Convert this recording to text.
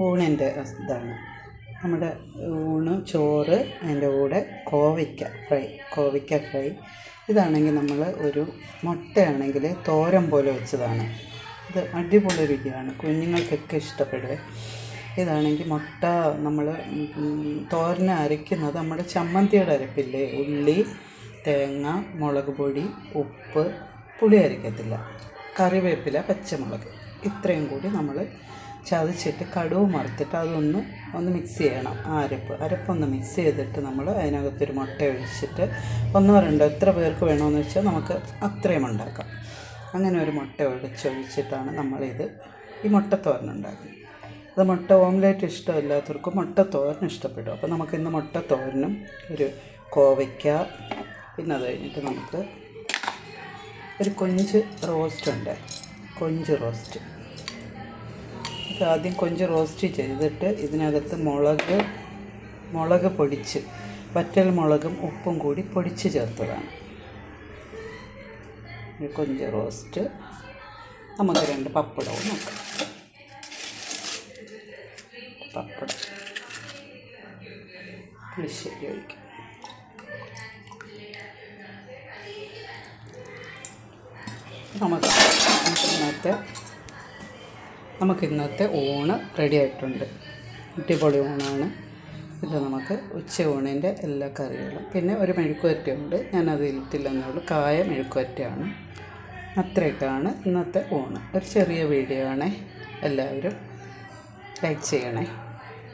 ഊണിന്റെ ഇതാണ്. നമ്മുടെ ഊണ് ചോറ് അതിന്റെ കൂടെ കോവയ്ക്ക ഫ്രൈ കോവയ്ക്ക ഫ്രൈ. ഇതാണെങ്കിൽ നമ്മൾ ഒരു മുട്ടയാണെങ്കിൽ തോരൻ പോലെ വെച്ചതാണ്. ഇത് അടിപൊളി രുചിയാണ്. കുഞ്ഞുങ്ങൾക്കൊക്കെ ഇഷ്ടപ്പെടുവേ. ഇതാണെങ്കിൽ മുട്ട നമ്മൾ തോരനെ അരയ്ക്കുന്നത് നമ്മുടെ ചമ്മന്തിയുടെ അരപ്പില്ലേ? ഉള്ളി തേങ്ങ മുളക് പൊടി ഉപ്പ് പുളി അരയ്ക്കത്തില്ല. കറിവേപ്പില പച്ചമുളക്. ഇത്രയും കൂടി നമ്മൾ ചതച്ചിട്ട് കടുവ് മറുത്തിട്ട് അതൊന്ന് ഒന്ന് മിക്സ് ചെയ്യണം. ആ അരപ്പ് അരപ്പൊന്ന് മിക്സ് ചെയ്തിട്ട് നമ്മൾ അതിനകത്തൊരു മുട്ട ഒഴിച്ചിട്ട് ഒന്നോ രണ്ടോ എത്ര പേർക്ക് വേണമെന്ന് വെച്ചാൽ നമുക്ക് അത്രയും ഉണ്ടാക്കാം. അങ്ങനെ ഒരു മുട്ട ഒഴിച്ചൊഴിച്ചിട്ടാണ് നമ്മളിത് ഈ മുട്ടത്തോരനുണ്ടാക്കുന്നത് അത് മുട്ട ഓംലേറ്റ് ഇഷ്ടമില്ലാത്തവർക്ക് മുട്ട തോരൻ ഇഷ്ടപ്പെടും. അപ്പോൾ നമുക്ക് ഇന്ന് മുട്ട തോരനും ഒരു കോവയ്ക്ക പിന്നെ അത് കഴിഞ്ഞിട്ട് നമുക്ക് ഒരു കൊഞ്ച് റോസ്റ്റ് ഉണ്ട്. കൊഞ്ച് റോസ്റ്റ്. ആദ്യം കൊഞ്ച് റോസ്റ്റ് ചെയ്തിട്ട് ഇതിനകത്ത് മുളക് മുളക് പൊടിച്ച് വറ്റൽ മുളകും ഉപ്പും കൂടി പൊടിച്ച് ചേർത്തതാണ്. കൊഞ്ച് റോസ്റ്റ് നമുക്ക് രണ്ട് പപ്പടവും നോക്കാം. പപ്പടം. പുളിശ്ശേരി ഒഴിക്കും നമുക്ക് നമുക്ക് ഇന്നത്തെ നമുക്ക് ഇന്നത്തെ ഊണ് റെഡി ആയിട്ടുണ്ട്. അടിപൊളി ഊണാണ്. ഇത് നമുക്ക് ഉച്ച ഊണിന്റെ എല്ലാ കറികളും. പിന്നെ ഒരു മെഴുക്കുവറ്റയുണ്ട് ഞാനത് ഇരുത്തില്ലെന്നേ ഉള്ളൂ കായ മെഴുക്കുവറ്റയാണ് അത്രയൊക്കെയാണ് ഇന്നത്തെ ഊണ്. ഒരു ചെറിയ വീഡിയോ ആണേ. എല്ലാവരും ലൈക്ക് ചെയ്യണേ.